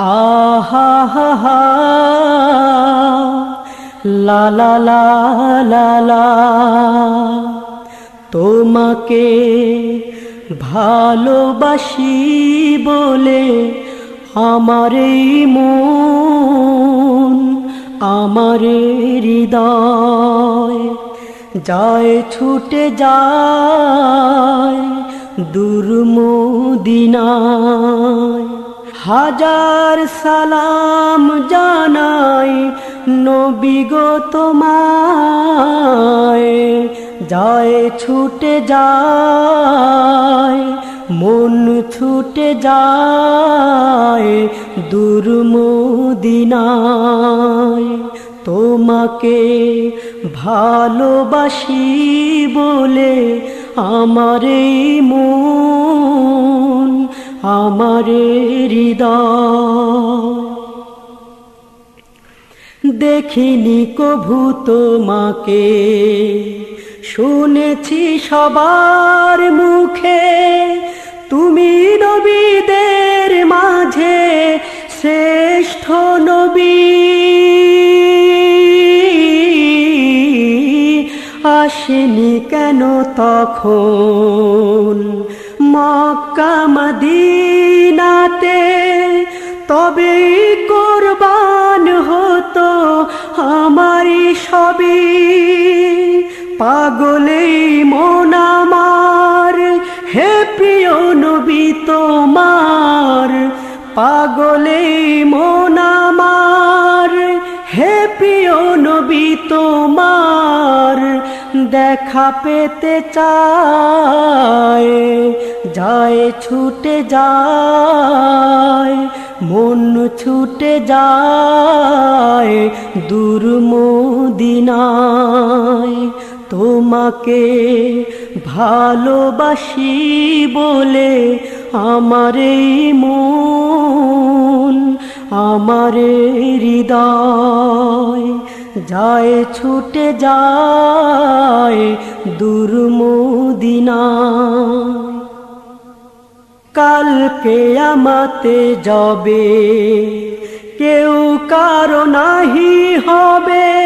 আহা হা লা লা লা তোমাকে ভালোবাসি বলে আমার মন, আমার হৃদয় যায়, ছুটে যায় দুর্মদিনায়। হাজার সালাম জানাই নবী গো তোমায়। যায় ছুটে যায়, মন ছুটে যায় দুর্মদিনায় তোমাকে ভালোবাসি বলে আমার মন আমার দেখিনি কভু তোমাকে শুনেছি সবার মুখে। তুমি নবীদের মাঝে শ্রেষ্ঠ নবী। আসেনি কেন তখন? মক্কা মদিনাতে তবে কোরবান হতো আমারই সবই পাগলেই মন আমার, হে প্রিয় নবী তোমার। পাগলেই মন আমার, হে প্রিয় নবী তোমার। দেখা পেতে চায়, যায় ছুটে যায়, মন ছুটে যায় দুর্মদিনায় তোমাকে ভালোবাসি বলে আমার এই মন আমার হৃদয় যায় ছুটে যায় দুর্মুদিনা কালকে আমাতে যাবে কেউ কারও নাহি হবে।